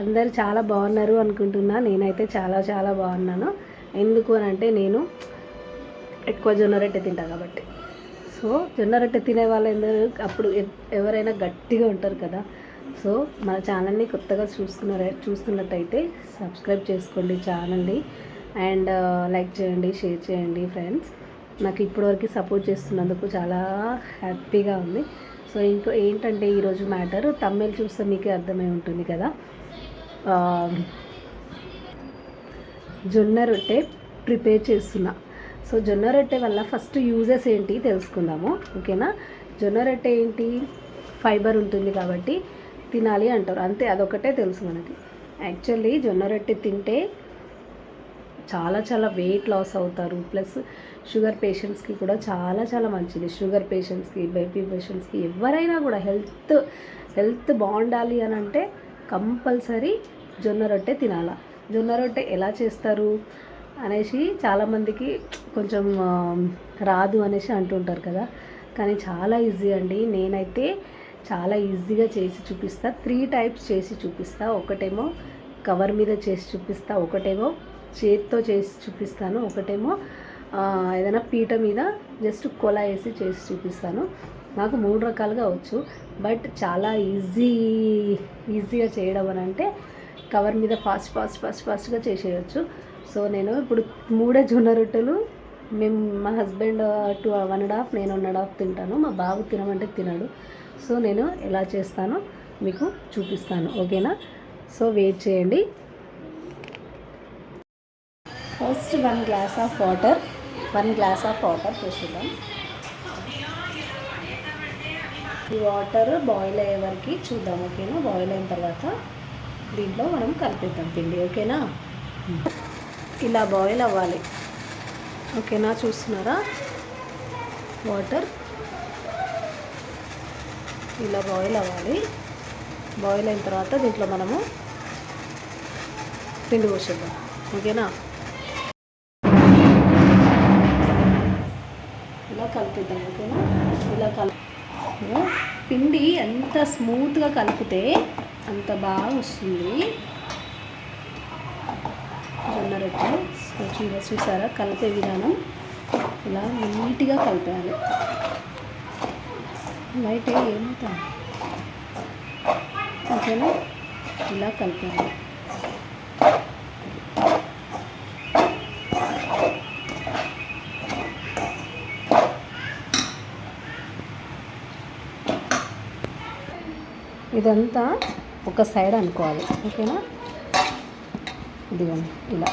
అందరు చాలా బాగున్నారు అనుకుంటున్నా. నేనైతే చాలా చాలా బాగున్నాను. ఎందుకు అని అంటే నేను ఎక్కువ జొన్న రొట్టె తింటా కాబట్టి. సో జొన్న రొట్టె తినే వాళ్ళు వాళ్ళందరూ అప్పుడు ఎవరైనా గట్టిగా ఉంటారు కదా. సో మన ఛానల్ని కొత్తగా చూస్తున్నారు చూస్తున్నట్టయితే సబ్స్క్రైబ్ చేసుకోండి ఛానల్ని. అండ్ లైక్ చేయండి షేర్ చేయండి ఫ్రెండ్స్. నాకు ఇప్పటివరకు సపోర్ట్ చేస్తున్నందుకు చాలా హ్యాపీగా ఉంది. సో ఇంకో ఏంటంటే ఈరోజు మ్యాటర్ తమిళ్ చూస్తే మీకే అర్థమై ఉంటుంది కదా. జొన్న రొట్టె ప్రిపేర్ చేస్తున్నా. సో జొన్న రొట్టె వల్ల ఫస్ట్ యూజెస్ ఏంటి తెలుసుకుందాము ఓకేనా? జొన్న రొట్టె ఏంటి? ఫైబర్ ఉంటుంది కాబట్టి తినాలి అంటారు. అంతే అదొకటే తెలుసు మనకి. యాక్చువల్లీ జొన్న రొట్టె తింటే చాలా చాలా వెయిట్ లాస్ అవుతారు. ప్లస్ షుగర్ పేషెంట్స్కి కూడా చాలా చాలా మంచిది. షుగర్ పేషెంట్స్కి బీపీ పేషెంట్స్కి ఎవరైనా కూడా హెల్త్ హెల్త్ బాగుండాలి అని అంటే కంపల్సరీ జొన్న రొట్టె తినాలా? జొన్న రొట్టె ఎలా చేస్తారు అనేసి చాలామందికి కొంచెం రాదు అనేసి అంటుంటారు కదా. కానీ చాలా ఈజీ అండి. నేనైతే చాలా ఈజీగా చేసి చూపిస్తా. త్రీ టైప్స్ చేసి చూపిస్తా. ఒకటేమో కవర్ మీద చేసి చూపిస్తా. ఒకటేమో చేతితో చేసి చూపిస్తాను. ఒకటేమో ఏదైనా పీట మీద జస్ట్ కొల వేసి చేసి చూపిస్తాను. నాకు మూడు రకాలుగా వచ్చు. బట్ చాలా ఈజీ ఈజీగా చేయడం అని అంటే కవర్ మీద ఫాస్ట్ ఫాస్ట్ ఫాస్ట్ ఫాస్ట్గా చేసేయచ్చు. సో నేను ఇప్పుడు మూడే జొన్న రొట్టెలు మేము మా husband two one and half నేను వన్ అండ్ హాఫ్ తింటాను. మా బాబు తినమంటే తినడు. సో నేను ఎలా చేస్తానో. మీకు చూపిస్తాను. ఓకేనా? సో వెయిట్ చేయండి. First one glass of water one glass of water పోసుకుందాం. ఈ వాటర్ బాయిల్ అయ్యే వరకు చూద్దాం. ఓకేనా? బాయిల్ అయిన తర్వాత దీంట్లో మనం కలిపిద్దాం పిండి ఓకేనా? ఇలా బాయిల్ అవ్వాలి. ఓకేనా చూస్తున్నారా? వాటర్. ఇలా బాయిల్ అవ్వాలి. బాయిల్ అయిన తర్వాత దీంట్లో మనము పిండి పోసేద్దాం. ఓకేనా? ఇలా కలిపిద్దాం ఓకేనా? ఇలా కలిపి పిండి ఎంత స్మూత్గా కలిపితే అంత బాగా వస్తుంది. జొన్న రొట్టె. చూడ చూసారా? కలిపే విధానం. ఇలా నీట్గా కలిపేయాలి లైట్ ఏమవుతా ఓకేనా? ఇలా కలిపేయాలి ఇదంతా ఒక సైడ్ అనుకోవాలి. ఓకేనా? ఇదిగోండి ఇలా.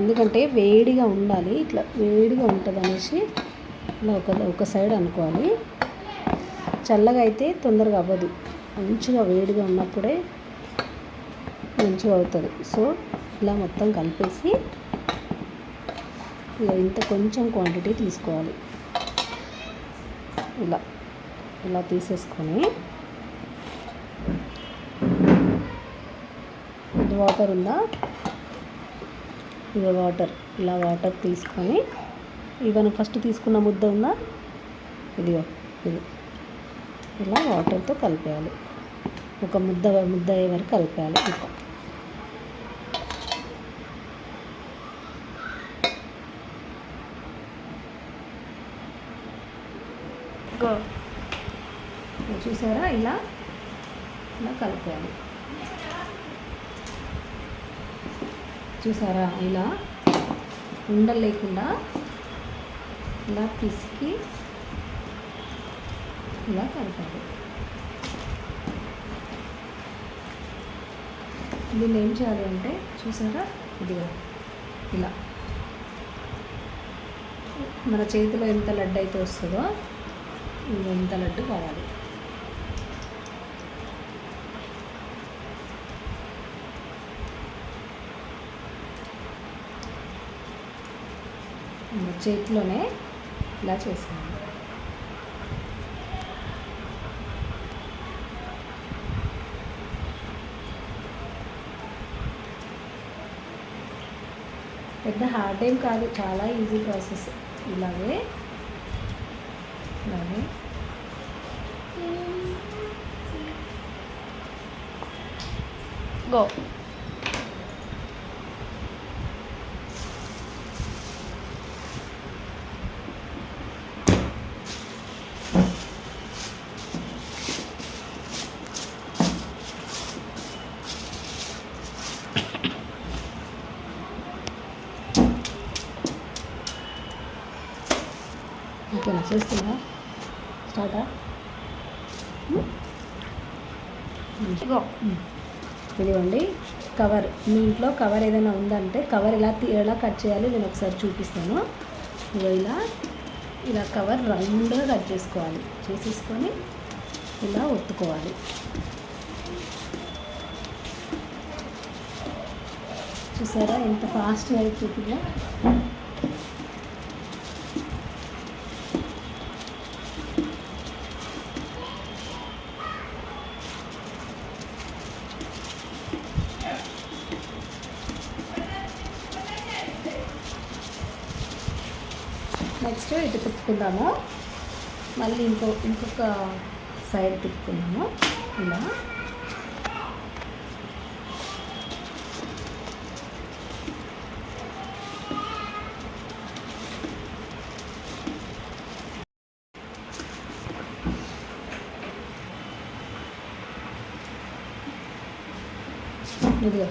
ఎందుకంటే వేడిగా ఉండాలి ఇట్లా వేడిగా ఉంటుంది అనేసి ఇలా ఒక ఒక సైడ్ అనుకోవాలి. చల్లగా అయితే తొందరగా అవ్వదు. మంచిగా వేడిగా ఉన్నప్పుడే మంచిగా అవుతుంది. సో ఇలా మొత్తం కలిపేసి ఇలా ఇంత కొంచెం క్వాంటిటీ తీసుకోవాలి. ఇలా ఇలా తీసేసుకొని వాటర్ ఉందా? ఇది వాటర్. ఇలా వాటర్ తీసుకొని ఇవన్నీ ఫస్ట్ తీసుకున్న ముద్ద ఉందా? ఇదిగో ఇది. ఇలా వాటర్తో కలిపేయాలి. ఒక ముద్ద ముద్ద అయ్యే వరకు కలిపేయాలి. ఇంకా చూసారా? ఇలా ఇలా కలిపేయాలి. చూసారా? ఇలా ఉండలు లేకుండా ఇలా పిసికి ఇలా కలపాలి దీన్ని ఏం చేయాలి అంటే చూసారా? ఇదిగో ఇలా. మన చేతిలో ఎంత లడ్డు అయితే వస్తుందో ఇంక ఎంత లడ్డు కావాలి చేతిలోనే ఇలా చేసాను పెద్ద హార్డ్ ఏం కాదు చాలా ఈజీ ప్రాసెస్ ఇలాగే. ఇలాగే. గో. ఓకేనా చేస్తున్నా. స్టార్టా? గో ఇదిగోండి. కవర్. మీ ఇంట్లో కవర్ ఏదైనా ఉందంటే కవర్ ఎలా ఎలా కట్ చేయాలో నేను ఒకసారి చూపిస్తాను. ఇదిగో ఇలా ఇలా కవర్ రౌండ్గా కట్ చేసుకోవాలి. చేసేసుకొని ఇలా ఒత్తుకోవాలి. చూసారా ఎంత ఫాస్ట్గా అయిపోతుందో నెక్స్ట్ ఇటు తిప్పుకుందాము మళ్ళీ ఇంకో ఇంకొక సైడ్ తిప్పుకుందాము. ఇలా. ఇదిగో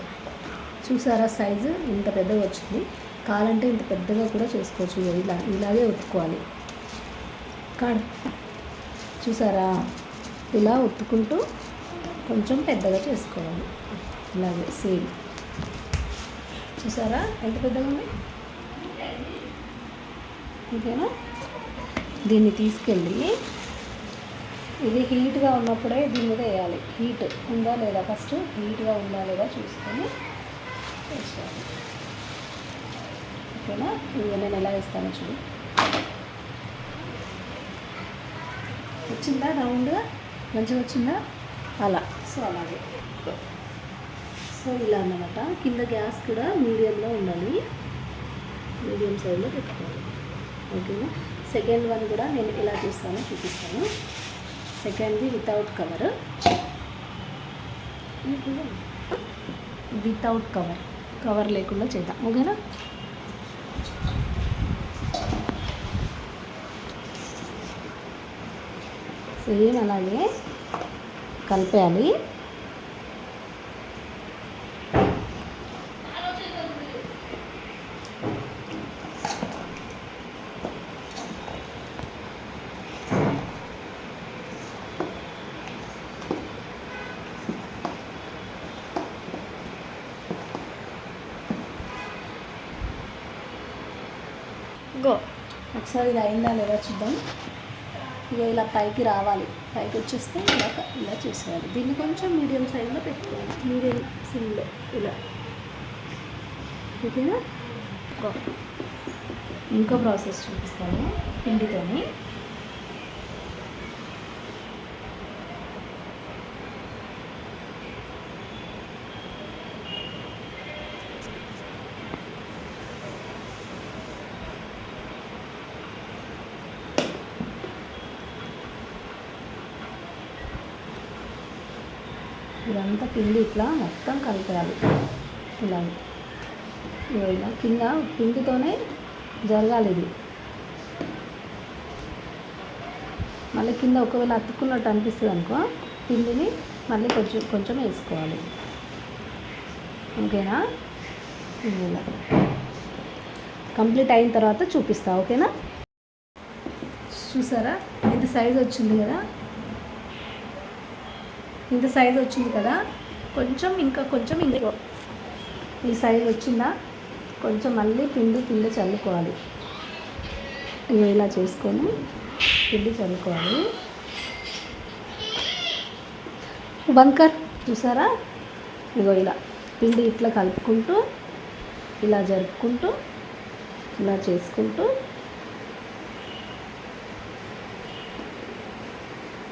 చూసారా సైజు ఇంత పెద్దగా వచ్చింది. కావాలంటే ఇంత పెద్దగా కూడా చేసుకోవచ్చు. ఇలా ఇలాగే ఒత్తుకోవాలి. కాడు చూసారా? ఇలా ఒత్తుకుంటూ కొంచెం పెద్దగా చేసుకోవాలి. ఇలాగే సేమ్. చూసారా? ఎంత పెద్దగా ఉంది? ఓకేనా దీన్ని తీసుకెళ్ళి ఇది హీట్గా ఉన్నప్పుడే దీని మీద వేయాలి. హీట్ ఉందా లేదా? ఫస్ట్ హీట్గా ఉందా లేదా చూసుకొని వేసేయాలి ఓకేనా? ఇది నేను ఎలా వేస్తానో చూడు. వచ్చిందా? రౌండ్గా? మంచిగా వచ్చిందా? అలా. సో అలాగే. సో ఇలా అన్నమాట. కింద గ్యాస్ కూడా మీడియంలో ఉండాలి. మీడియం సైడ్లో పెట్టుకోవాలి. ఓకేనా? సెకండ్ వన్ కూడా నేను ఎలా చేస్తానో చూపిస్తాను. సెకండ్ది without cover. Without cover. Cover లేకుండా చేద్దాం. ఓకేనా? సేమ్ అలాగే కలిపేయాలి. గో. ఒకసారి ఇది అయిందా లేదా చూద్దాం. ఇక ఇలా పైకి రావాలి. పైకి వచ్చేస్తే ఇలా ఇలా చేసేయాలి. దీన్ని కొంచెం మీడియం సైజ్లో పెట్టుకోవాలి. మీడియం సిమ్లో ఇలా. ఓకేనా? ఇంకో ప్రాసెస్ చూపిస్తాను. పిండితోని. ఇదంతా పిండి ఇట్లా మొత్తం కలిపేయాలి. ఇలా. ఇలా కింద పిండితోనే జరగాలి ఇది. మళ్ళీ కింద ఒకవేళ అతుక్కున్నట్టు అనిపిస్తుంది అనుకో పిండిని మళ్ళీ కొంచెం కొంచెం వేసుకోవాలి. ఓకేనా? ఇలా. కంప్లీట్ అయిన తర్వాత చూపిస్తా ఓకేనా? చూసారా? ఇంత సైజ్ వచ్చింది కదా? ఇంత సైజ్ వచ్చింది కదా కొంచెం ఇంకా కొంచెం ఇంకో. ఈ సైజ్ వచ్చిందా కొంచెం మళ్ళీ పిండి కింద చల్లుకోవాలి. ఇలా చేసుకొని పిండి చల్లుకోవాలి. బంకర్ చూసారా? ఇగో ఇలా పిండి ఇట్లా కలుపుకుంటూ ఇలా జరుపుకుంటూ ఇలా చేసుకుంటూ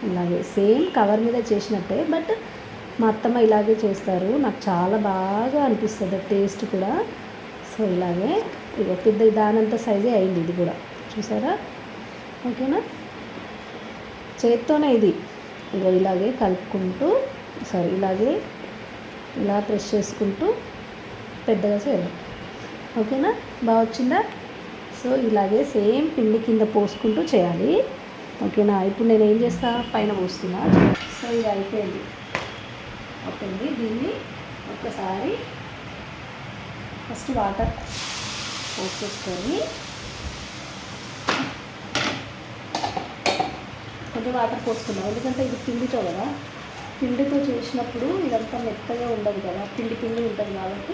ఇలాగే సేమ్ కవర్ మీద చేసినట్టే బట్ మా అత్తమ్మ ఇలాగే చేస్తారు. నాకు చాలా బాగా అనిపిస్తుంది టేస్ట్ కూడా. సో ఇలాగే ఇక పెద్ద దానంత సైజే అయింది ఇది కూడా. చూసారా? ఓకేనా? చేత్తోనే ఇది. ఇగో ఇలాగే కలుపుకుంటూ సారీ ఇలాగే ఇలా ప్రెస్ చేసుకుంటూ పెద్దగా చేయాలి ఓకేనా? బాగా వచ్చిందా? సో ఇలాగే సేమ్ పిండి కింద పోసుకుంటూ చేయాలి. ఓకేనా? ఇప్పుడు నేను ఏం చేస్తా? పైన పోస్తున్నా. సో ఇది అయిపోయింది. ఓకేండి దీన్ని ఒక్కసారి ఫస్ట్ వాటర్ పోసేసుకొని కొంచెం వాటర్ పోసుకున్నాం ఎందుకంటే ఇది పిండితో కదా. పిండితో చేసినప్పుడు ఇదంతా మెత్తగా ఉండదు కదా. పిండి పిండి ఉంటుంది కాబట్టి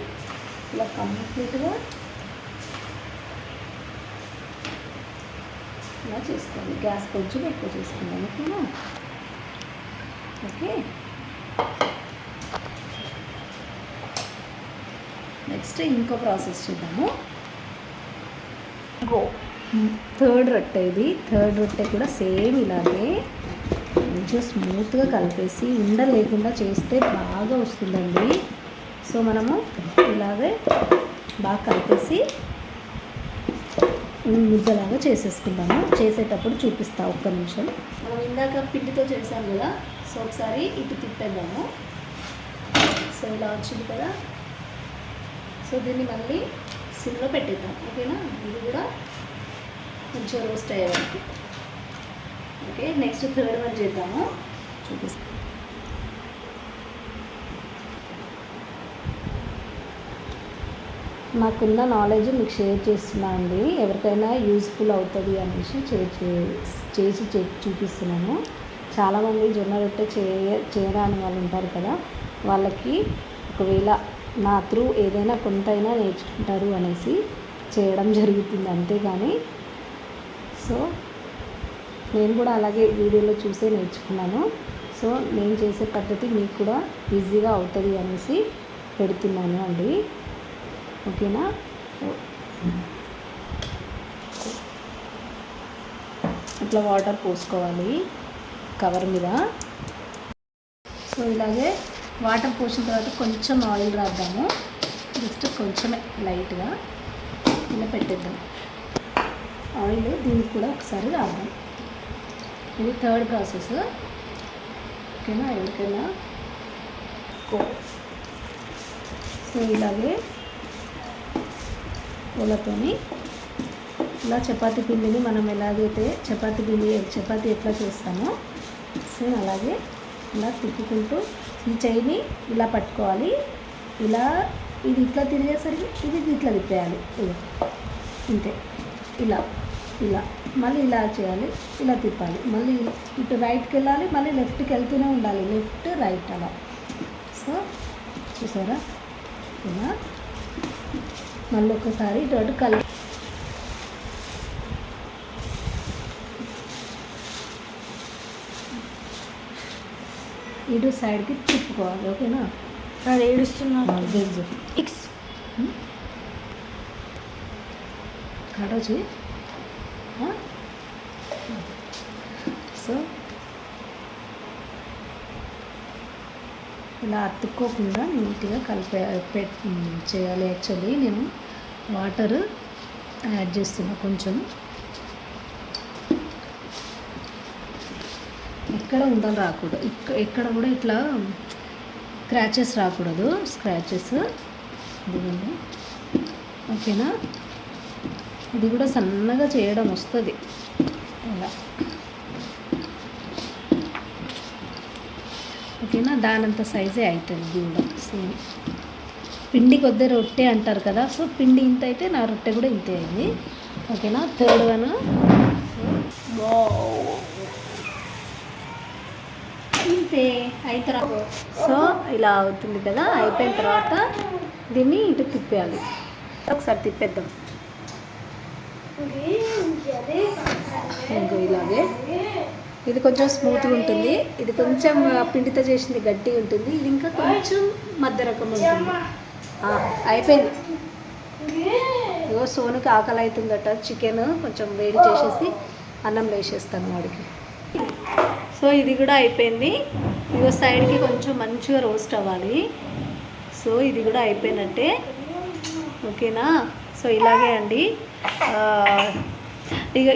ఇలా కంప్లీట్గా ఇలా చేసుకోండి గ్యాస్ కొంచెం ఎక్కువ చేసుకుందాం ఓకేనా ఓకే? నెక్స్ట్ ఇంకో ప్రాసెస్ చూద్దాము. గో. థర్డ్ రొట్టె ఇది. థర్డ్ రొట్టె కూడా సేమ్ ఇలాగే మంచిగా స్మూత్గా కలిపేసి ఉండ లేకుండా చేస్తే బాగా వస్తుందండి. సో మనము ఇలాగే బాగా కలిపేసి ముద్దలాగా చేసేసుకుందాము. చేసేటప్పుడు చూపిస్తా ఒక్క నిమిషం. మనం ఇందాక పిండితో చేసాం కదా సో ఒకసారి ఇటు తిప్పేద్దాము. సో ఇలా వచ్చింది కదా. సో దీన్ని మళ్ళీ సిమ్లో పెట్టేద్దాం. ఓకేనా? ఇది కూడా కొంచెం రోస్ట్ అయ్యే వరకు. ఓకే నెక్స్ట్ థర్డ్ వన్ చేద్దాము. చూపిస్తాం. నాకున్న నాలెడ్జ్ మీకు షేర్ చేస్తున్నా అండి. ఎవరికైనా యూస్ఫుల్ అవుతుంది అనేసి చే- చేసి చే చూపిస్తున్నాను. చాలామంది జొన్న రొట్టె చేయ చేయరాని వాళ్ళు ఉంటారు కదా వాళ్ళకి ఒకవేళ నా త్రూ ఏదైనా కొంతైనా నేర్చుకుంటారు అనేసి చేయడం జరుగుతుంది అంతేగాని. సో నేను కూడా అలాగే వీడియోలో చూసే నేర్చుకున్నాను. సో నేను చేసే పద్ధతి మీకు కూడా ఈజీగా అవుతుంది అనేసి పెడుతున్నాను అండి. ఓకేనా? ఇట్లా వాటర్ పోసుకోవాలి కవర్ మీద. సో ఇలాగే వాటర్ పోసిన తర్వాత కొంచెం ఆయిల్ రాద్దాము. జస్ట్ కొంచెమే లైట్గా. ఇలా పెట్టేద్దాం. ఆయిల్ దీనికి కూడా ఒకసారి రాద్దాం. ఇది థర్డ్ ప్రాసెస్. ఓకేనా? ఎవరికైనా? కో- సో ఇలాగే పూలతోని ఇలా చపాతి పిండిని మనం ఎలాగైతే చపాతి పిండి చపాతి ఎట్లా చేస్తామో సేమ్ అలాగే ఇలా తిప్పుకుంటూ ఈ చెయ్యిని ఇలా పట్టుకోవాలి. ఇలా ఇది ఇట్లా తిరిగేసరికి ఇది ఇట్లా తిప్పేయాలి. ఇలా ఇంతే. ఇలా ఇలా. మళ్ళీ ఇలా చేయాలి ఇలా తిప్పాలి. మళ్ళీ ఇటు రైట్కి వెళ్ళాలి మళ్ళీ లెఫ్ట్కి వెళ్తూనే ఉండాలి. లెఫ్ట్ రైట్ అలా. సో చూసారా? ఇలా. మళ్ళీ ఒకసారి ఇటు అటు కలి ఇటు సైడ్కి తిప్పుకోవాలి ఓకేనా? అది ఏడుస్తున్నా. గెజ్జు ఇక్స్ కాటొచ్చి సో ఇలా అతుక్కోకుండా నీట్గా కలిపే పెట్ చేయాలి యాక్చువల్లీ నేను. వాటర్ యాడ్ చేస్తున్నా కొంచెం. ఎక్కడ ఉండలు రాకూడదు. ఇక్కడ ఎక్కడ కూడా ఇట్లా స్క్రాచెస్ రాకూడదు. స్క్రాచెస్ ఇదిగోండి. ఓకేనా? ఇది కూడా సన్నగా చేయడం వస్తుంది. ఇలా ఓకేనా? దానంత సైజే అవుతుంది ఇది కూడా సేమ్. పిండి కొద్ది రొట్టె అంటారు కదా సో పిండి ఇంత అయితే నా రొట్టె కూడా ఇంతే అయింది ఓకేనా? థర్డ్ వన్ ఇంతే అయిన సో ఇలా అవుతుంది కదా అయిపోయిన తర్వాత దీన్ని ఇటు తిప్పేయాలి. ఒకసారి తిప్పేద్దాం. ఇంకో ఇలాగే. ఇది కొంచెం స్మూత్గా ఉంటుంది. ఇది కొంచెం పిండితో చేసింది గట్టి ఉంటుంది. ఇది ఇంకా కొంచెం మధ్య రకం ఉంటుంది. అయిపోయింది. ఇగో సోనుకి ఆకలి అవుతుందట చికెన్ కొంచెం వేడి చేసేసి అన్నం వేసేస్తాను వాడికి. సో ఇది కూడా అయిపోయింది. ఇగో సైడ్కి కొంచెం మంచిగా రోస్ట్ అవ్వాలి. సో ఇది కూడా అయిపోయినట్టే. ఓకేనా? సో ఇలాగే అండి. ఇక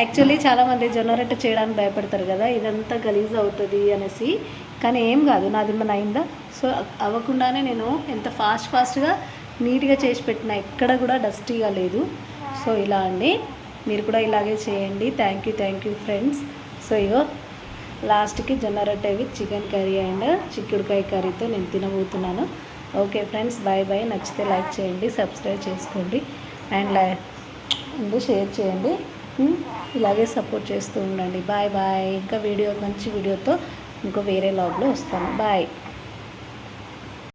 యాక్చువల్లీ చాలామంది జొన్న రొట్టె చేయడానికి భయపడతారు కదా ఇదంతా గలీజ్ అవుతుంది అనేసి. కానీ ఏం కాదు నాది మన అయిందా? సో అవ్వకుండానే నేను ఎంత ఫాస్ట్ ఫాస్ట్గా నీట్గా చేసి పెట్టిన ఎక్కడ కూడా డస్టీగా లేదు. సో ఇలా అండి. మీరు కూడా ఇలాగే చేయండి. Thank you thank you friends so ఇగో లాస్ట్కి జొన్న రొట్టె విత్ చికెన్ కర్రీ అండ్ చిక్కుడుకాయ కర్రీతో నేను తినబోతున్నాను. ఓకే ఫ్రెండ్స్ బాయ్ బాయ్ నచ్చితే లైక్ చేయండి సబ్స్క్రైబ్ చేసుకోండి. అండ్ లై షేర్ చేయండి. Hmm? ఇలాగే సపోర్ట్ చేస్తూ ఉండండి. బాయ్ బాయ్ ఇంకా వీడియో మంచి వీడియోతో ఇంకో వేరే లాగ్లో వస్తాను. బాయ్